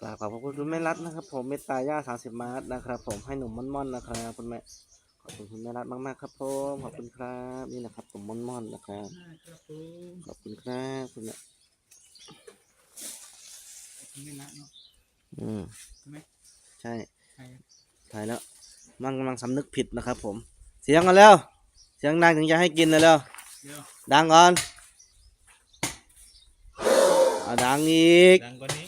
กราบขอบพระคุณคุณแม่รัตน์นะครับ ผมเมตตาย่าสามสิบมาร์ทนะครับ ผมให้หนุ่มม่อนม่อนๆนะครับคุณแม่ขอบคุณคุณแม่รัตน์มากๆครับผมขอบคุณครับนี่นะครับผมม่อนม่อนๆนะครับครับผมขอบคุณครับคุณแม่ไม่ละเนาะอืมใช่ไหมใช่ใช่ถ่ายแล้วมันกำลังสำนึกผิดนะครับ ผม เสียงกันแล้ว เสียงดังถึงจะให้กินเลยแล้วเดี๋ยวดังก่อนอ่าดังอีกดังกว่านี้เดี๋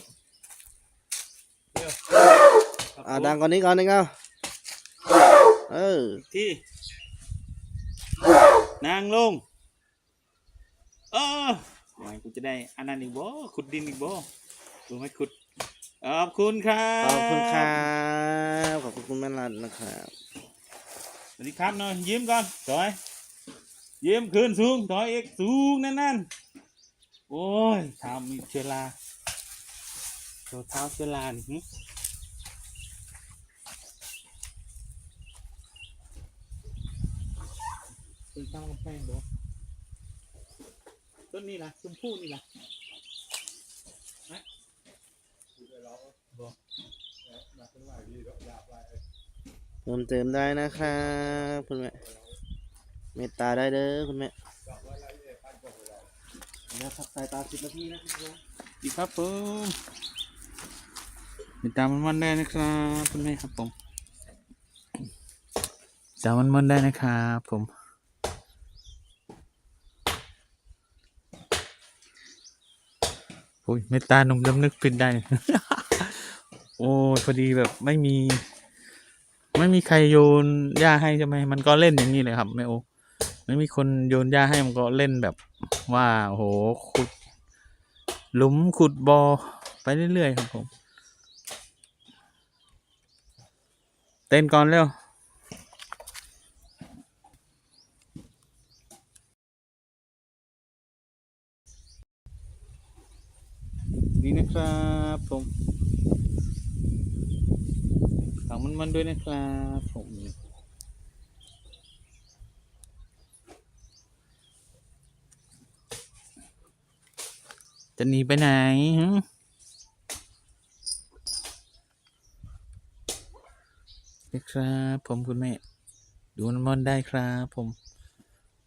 ยว อ่าดังกว่านี้ก่อนนึงเอาเออที่ นางลง เออหมายกูจะได้อันนั้นอีกบ่ขุดดินอีกบ่ดูไหมขุด ขอบคุณครับขอบคุณครับขอบคุณคุณแม่รัตน์นะครับสวัสดีครับหน่อยยิ้มก่อนถอยยิ้มขึ้นสูงถอยอีกสูงแน่นๆโอ้ยเท้ามีเชื้อราโชว์เท้าเชื้อรานี่ เป็นตั้งกำแพงบ่ต้นนี้ล่ะชมพู่นี่ล่ะฮะบ่เติมเติมได้นะครับคุณแม่เมตตาได้เด้อคุณแม่เดี๋ยวพักสายตาสิบนาทีนะครับดีครับผมติดตามมันมันได้นะครับคุณแม่ครับผมติดตามมันมันได้นะครับผม อ้ยเมตตาหนุ่มดำนึกผิดได้ โอ้ยพอดีแบบไม่มี ไม่มีใครโยนหญ้าให้ใช่ไหมมันก็เล่นอย่างนี้เลยครับแม่โอไม่มีคนโยนหญ้าให้มันก็เล่นแบบว่าโอ้โหขุด หลุมขุดบอ่อไปเรื่อยๆครับผม เต้นก่อนเร็ว ดีนะครับผมฝัง มันด้วยนะครับผมจะหนีไปไหนหึนะครับ ผมคุณแม่ ดูน้ำมันได้ครับผม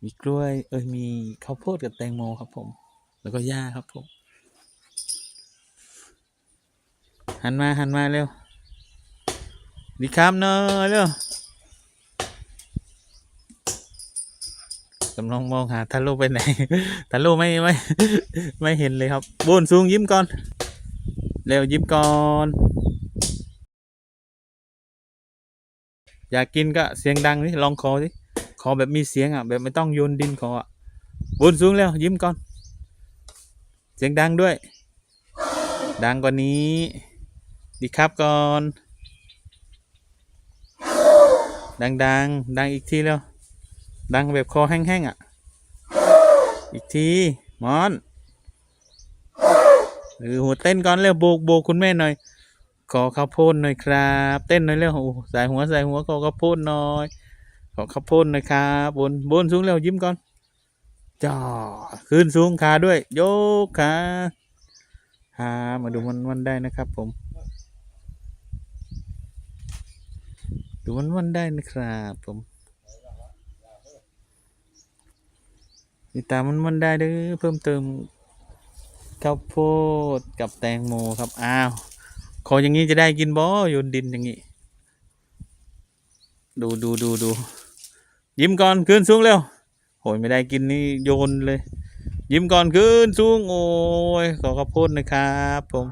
มีกล้วย เอ้ยมีข้าวโพดกับแตงโมครับผม แล้วก็หญ้าครับผม หันมาหันมาเร็ว ดีครับเนอะเร็วกำลังมองหาทะลุไปไหนทะลุไม่ไม่ไม่เห็นเลยครับบนสูงยิ้มก่อน เร็วยิ้มก่อน อยากกินก็เสียงดังนี่ลองขอสิขอแบบมีเสียงอะ แบบไม่ต้องโยนดินขออะบนสูงเร็วยิ้มก่อน เสียงดังด้วย ดังกว่านี้ ดีครับก่อน ดังดังดังอีกทีเร็วดังแบบคอแห้งๆอะ อีกทีมอนเออหัวเต้นก่อนเร็วโบกโบกคุณแม่หน่อย ขอข้าวโพดหน่อยครับ เต้นหน่อยเร็วโอ้ใส่หัวใส่หัวขอข้าวโพดหน่อย ขอข้าวโพดหน่อยครับบนบนสูงเร็วยิ้มก่อนจ่อขึ้นสูงขาด้วย โยกขาหามาดูมันมันได้นะครับผม ดูมันมันๆได้นะครับผมติดตามมันมันๆได้เด้อเพิ่มเติมข้าวโพดกับแตงโมครับ อ้าว ขออย่างนี้จะได้กินบ่โยนดินอย่างนี้ ดูดูดูดูยิ้มก่อนขึ้นสูงเร็วโหยไม่ได้กินนี่โยนเลย ยิ้มก่อนขึ้นสูงโอ้ยขอข้าวโพดนะครับผม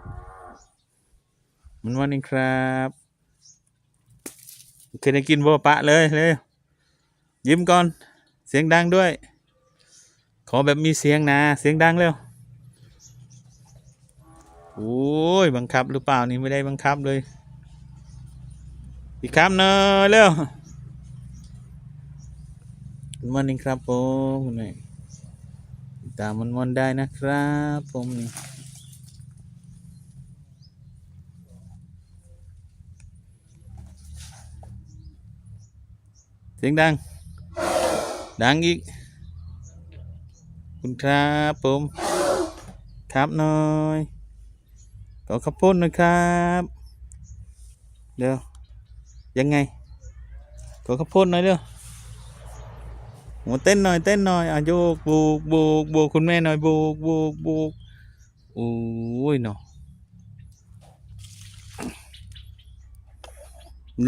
มันวันนี้ครับ เคยได้กินบ่ปะเลยเลยยิ้มก่อน เสียงดังด้วย ขอแบบมีเสียงนะ เสียงดังเร็วโอ้ยบังคับหรือเปล่านี่ไม่ได้บังคับเลย อีกคำเนอะเร็วมันวันนี้ครับผมคุณแม่ตามมันวันได้นะครับผมนี่ สียงดัง ดังอีก คุณครับผม ครับหน่อย ขอข้าวโพดหนะครับ เดี๋ยว ยังไง ขอข้าวโพดหน่อยเร็วโหเต้นหน่อยเต้นหน่อยอะโยกบูกบูกบูกคุณแม่หน่อยบูกบูกบูกโอ้ยเนาะ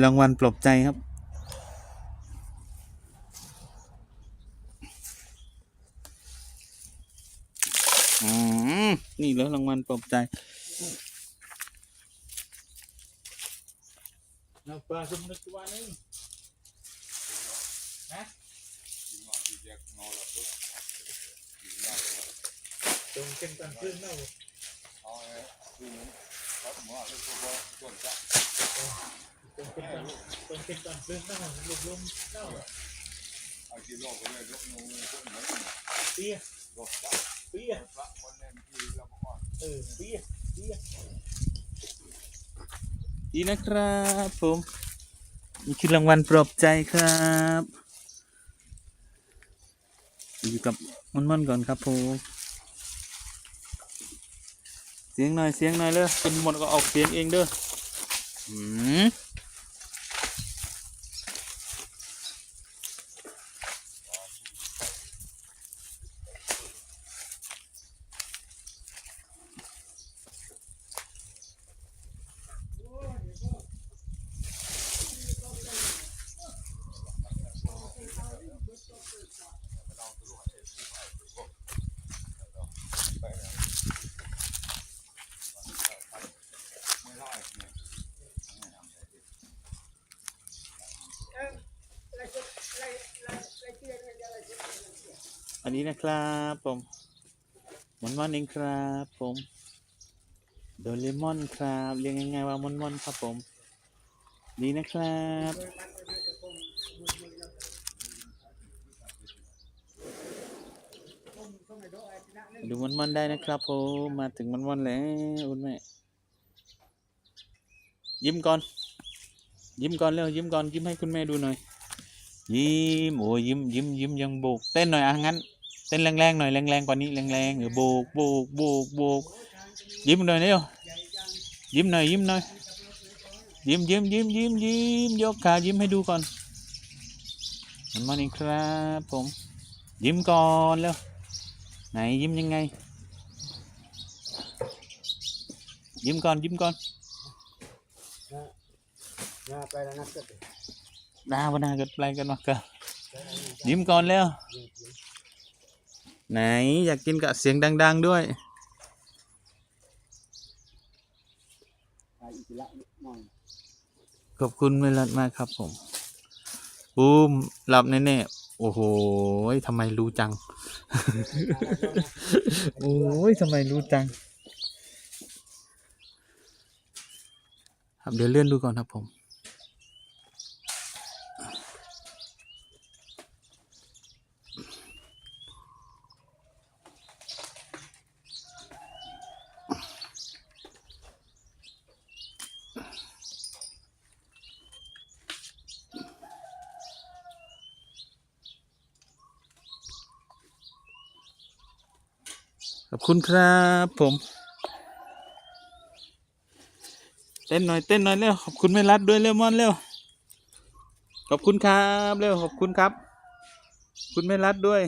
รางวัลปลอบใจครับ นี่แล้วรางวัลปลอบใจน้ำปลาสมนึกว่านี่นะตรงเช่นกันขึ้นเนาะตรงเช่นกันตรงเช่นกันขึ้นเนาะลุกลมเนาะเตี้ยเตี้ย เออเตี้ยเตี้ยดีนะครับผมนี่คือรางวัลปลอบใจครับอยู่กับมันมันก่อนครับผมเสียงหน่อยเสียงหน่อยเลยเป็นหมดก็ออกเสียงเองเด้ออืม อันนี้นะครับผมมอนมอนเองครับผมโดเรมอนครับเรียกง่ายๆว่ามอนมอนครับผมดีนะครับดูมอนมอนได้นะครับผมมาถึงมอนมอนแล้วคุณแม่ยิ้มก่อน ยิ้มก่อนเร็วยิ้มก่อนยิ้มให้คุณแม่ดูหน่อยยิ้มโอ้ยยิ้มยิ้มยิ้มยังโบกเต้นหน่อยอะงั้น เต้นแรงๆหน่อยแรงๆกว่านี้แรงๆเออโบกโบกโบกโบกยิ้มหน่อยเร็วยิ้มหน่อยยิ้มหน่อยยิ้มยิ้มยิ้มยิ้มยิ้มยกขายิ้มให้ดูก่อนมันมาอีกครับผม ยิ้มก่อนเร็วไหนยิ้มยังไง ยิ้มก่อนยิ้มก่อน Nah, pala na sa ดาวนาเกิดอะไรกันวะกันยิ้มก่อนเร็ว ไหนอยากกินกับเสียงดัง ๆด้วย Ay, sila mo. ขอบคุณเวลัดมากครับผมบูมหลับแน่ๆโอ้โหทำไมรู้จัง โอ้ยทำไมรู้จัง ครับเดี๋ยวเลื่อนดูก่อนครับผม คุณครับผม เต้นหน่อยเต้นหน่อยเร็วขอบคุณแม่รัดด้วยเร็วมอนเร็วขอบคุณครับเร็วขอบคุณครับ คุณแม่รัดด้วย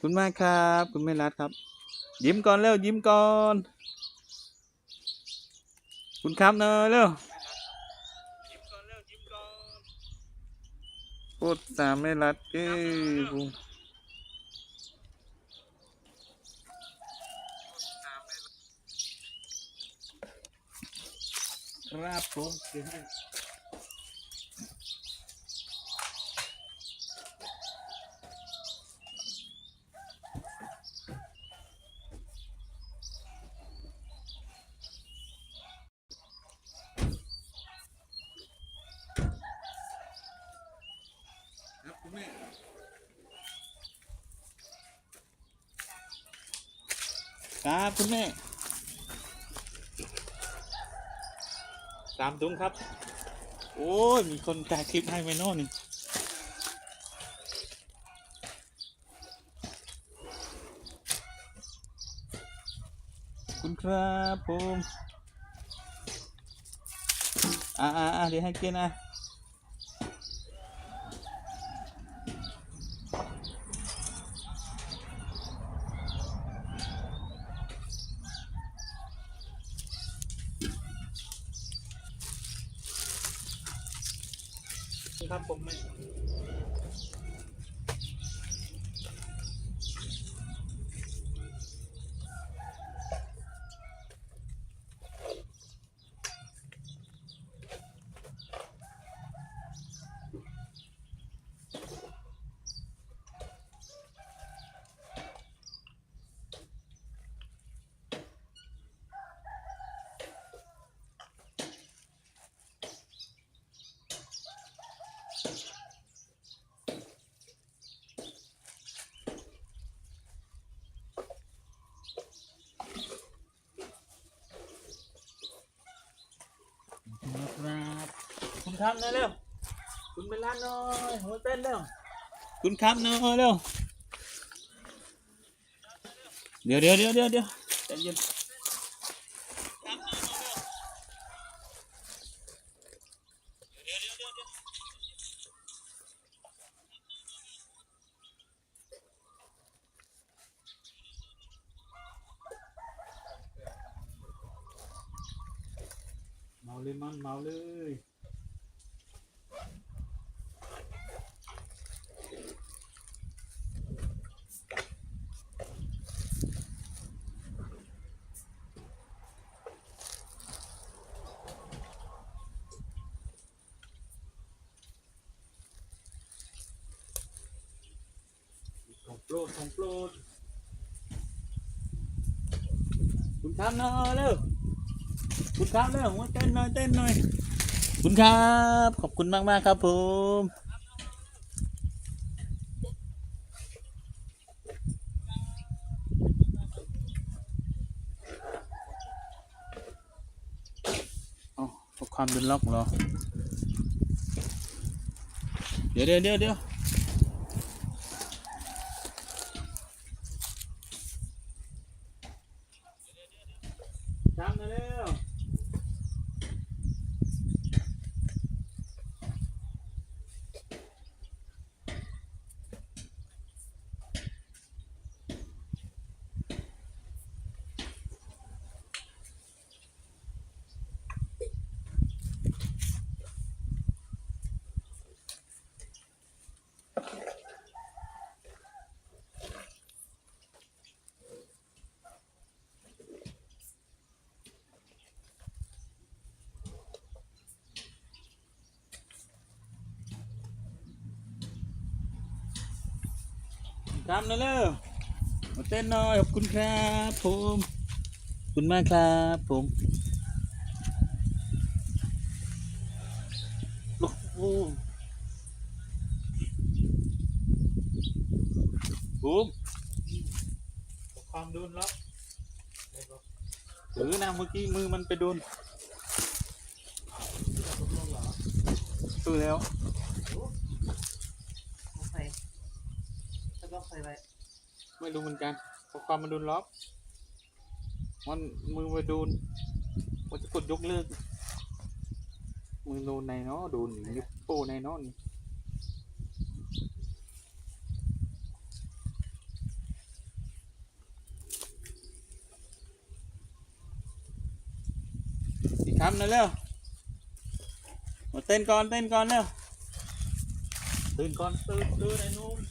คุณมากครับ คุณแม่รัดครับ ยิ้มก่อนเร็วยิ้มก่อน คุณครับเนอะเร็วพูดตามแม่รัดเอ้ย ครับผมครับคุณแม่ครับคุณแม่ สามถุงครับ โอ้ย มีคนถ่ายคลิปให้ไหมโน่นนี่คุณครับผม อ่าอ่าเดี๋ยวให้กินนะ คุณครับหน่อยเร็วคุณไปร้านหน่อยหัวเต้นเร็วคุณครับหน่อยเร็วเดี๋ยวเดี๋ยวเดี๋ยวเดี๋ยวเดี๋ยวใจเย็นเมาเลยมันเมาเลย โปรดของโปรดคุณครับน่อเร็วคุณครับเร็วหัวเต้นหน่อยเต้นหน่อยคุณครับ ขอบคุณมากมากครับผมอ๋อความเป็นล็อกเหรอ เดี๋ยวเดี๋ยวเดี๋ยว จำมาเร็ว ทำมาเร็วมาเต้นหน่อยขอบคุณครับผมขอบคุณมากครับผมโอ้โหบูมความโดนแล้วถือนะเมื่อกี้มือมันไปโดนตือแล้ว ใครแล้วก็ใครไปไม่รู้เหมือนกันเพราะความมันโดนล็อก มันมือไปโดนมันจะกดยกเลิก มือโดนในเนาะโดนนิ้วโป้ในเนาะนี่อีกคำหน่อยเร็วมาเต้นก่อนเต้นก่อนเร็วตื่นก่อนตื่นตื่นไอ้หนุ่ม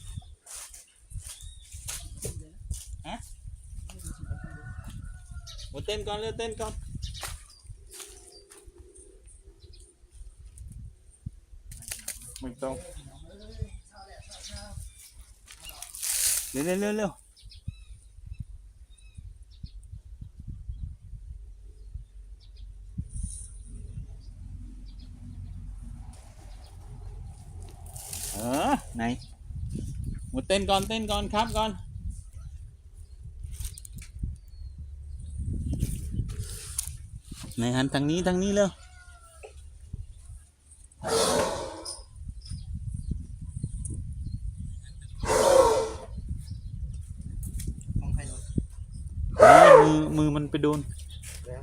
มาเต้นก่อนเร็วเต้นก่อนไม่ต้องเร็วเร็วเร็วเร็วเออไหนมาเต้นก่อนเต้นก่อนครับก่อน ไหนหันทางนี้ทางนี้เร็วของใครโดนเฮ้ยมือมือมันไปโดนแล้ว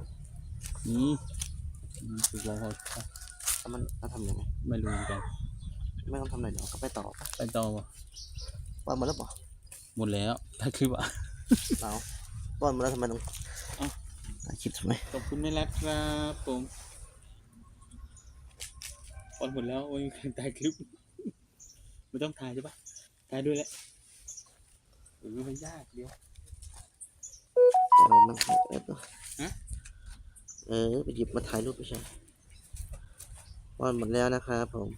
นี่อืมคือเราเขาแล้วมันจะทำยังไงไม่รู้เหมือนกันไม่ต้องทำอะไรเดี๋ยวก็ไปต่อปะไปต่อวะป้อนมาแล้วปะหมดแล้วถ้าคือว่าเราป้อนมาแล้วทำไมต้องเอ้าถ่าย คลิปทำไมขอบคุณแม่รักครับผมออนหมดแล้วโอ้ยการถ่ายคลิปไม่ต้องถ่ายใช่ปะถ่ายด้วยแหละหรือมันยากเดียวเรานั่งถ่ายแอปเนอะฮะเออไปหยิบมาถ่ายรูปไม่ใช่ป้อนหมดแล้วนะครับผม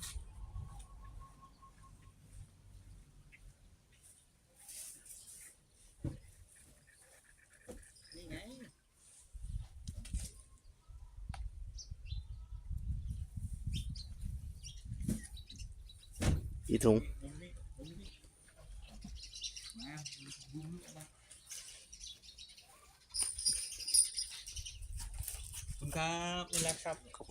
อีถุงคุณครับนี่แหละครับ